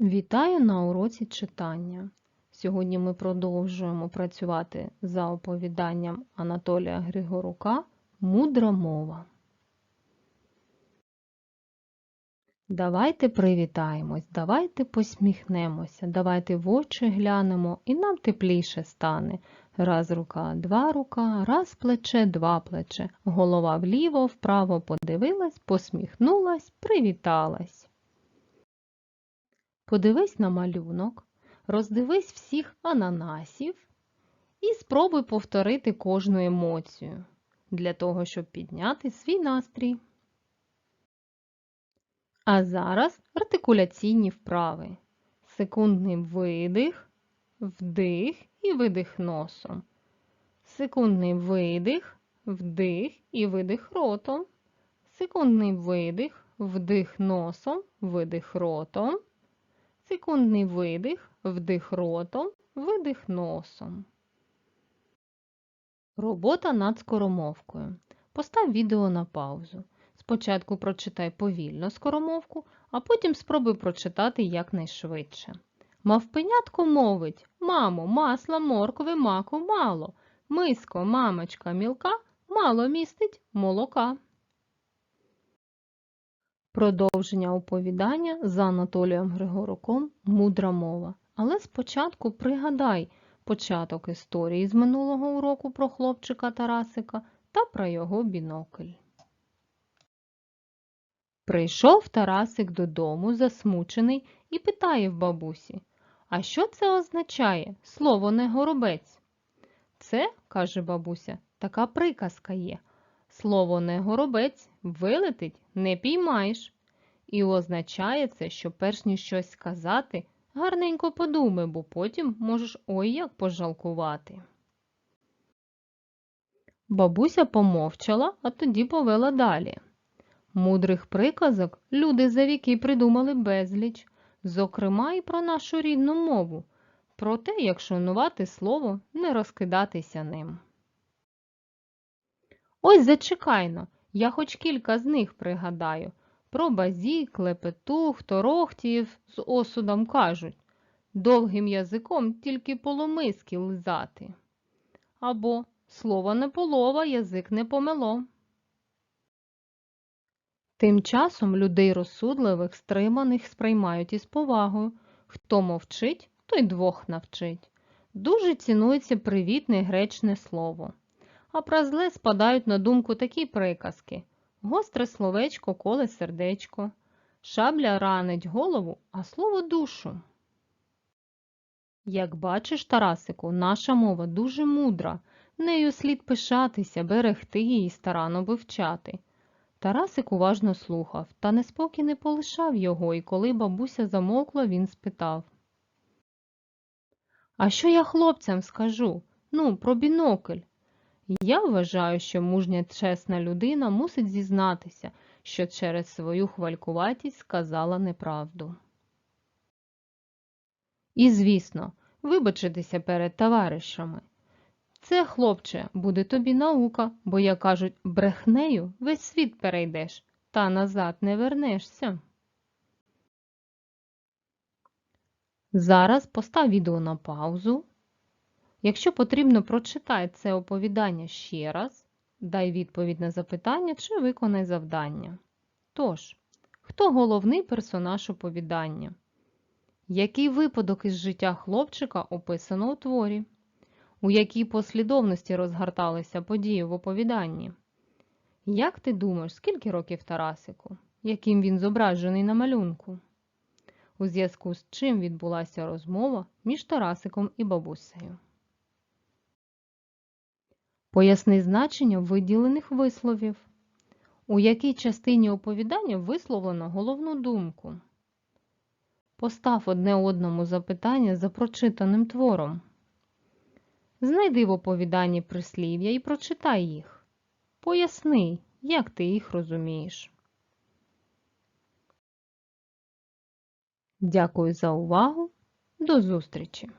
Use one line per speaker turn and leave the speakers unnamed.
Вітаю на уроці читання. Сьогодні ми продовжуємо працювати за оповіданням Анатолія Григорука Мудра мова. Давайте привітаємось, давайте посміхнемося, давайте в очі глянемо і нам тепліше стане. Раз рука, два рука, раз плече, два плече. Голова вліво, вправо подивилась, посміхнулась, привіталась. Подивись на малюнок, роздивись всіх ананасів і спробуй повторити кожну емоцію для того, щоб підняти свій настрій. А зараз артикуляційні вправи. Секундний видих, вдих і видих носом. Секундний видих, вдих і видих ротом. Секундний видих, вдих носом, видих ротом. Секундний видих, вдих ротом, видих носом. Робота над скоромовкою. Постав відео на паузу. Спочатку прочитай повільно скоромовку, а потім спробуй прочитати якнайшвидше. Мавпенятко мовить Мамо, масла, моркви, маку мало. Миско, мамочка, мілка, мало містить молока. Продовження оповідання за Анатолієм Григоруком Мудра мова. Але спочатку пригадай початок історії з минулого уроку про хлопчика Тарасика та про його бінокль. Прийшов Тарасик додому, засмучений, і питає в бабусі, а що це означає слово не горобець? Це, каже бабуся, така приказка є. Слово не горобець вилетить не піймаєш. І означає це, що перш ніж щось сказати, гарненько подумай, бо потім можеш ой як пожалкувати. Бабуся помовчала, а тоді повела далі. Мудрих приказок люди за віки придумали безліч, зокрема і про нашу рідну мову, про те, як шанувати слово, не розкидатися ним. Ось зачекайно, я хоч кілька з них пригадаю. Про базік, клепетух, торохтіїв з осудом кажуть довгим язиком тільки поломиски лизати. Або слово не полова, язик не помело. Тим часом людей розсудливих, стриманих сприймають із повагою. Хто мовчить, той двох навчить. Дуже цінується привітне гречне слово. А про зле спадають на думку такі приказки гостре словечко коле сердечко, шабля ранить голову, а слово душу. Як бачиш, Тарасику, наша мова дуже мудра, нею слід пишатися, берегти її старано вивчати. Тарасик уважно слухав, та неспокій не полишав його, і коли бабуся замовкла, він спитав А що я хлопцям скажу? Ну, про бінокль. Я вважаю, що мужня чесна людина мусить зізнатися, що через свою хвалькуватість сказала неправду. І, звісно, вибачитися перед товаришами. Це, хлопче, буде тобі наука, бо, як кажуть, брехнею весь світ перейдеш, та назад не вернешся. Зараз постав відео на паузу. Якщо потрібно, прочитай це оповідання ще раз, дай відповідь на запитання чи виконай завдання. Тож, хто головний персонаж оповідання? Який випадок із життя хлопчика описано у творі? У якій послідовності розгорталися події в оповіданні? Як ти думаєш, скільки років Тарасику? Яким він зображений на малюнку? У зв'язку з чим відбулася розмова між Тарасиком і бабусею? Поясни значення виділених висловів. У якій частині оповідання висловлено головну думку? Постав одне одному запитання за прочитаним твором. Знайди в оповіданні прислів'я і прочитай їх. Поясни, як ти їх розумієш. Дякую за увагу. До зустрічі!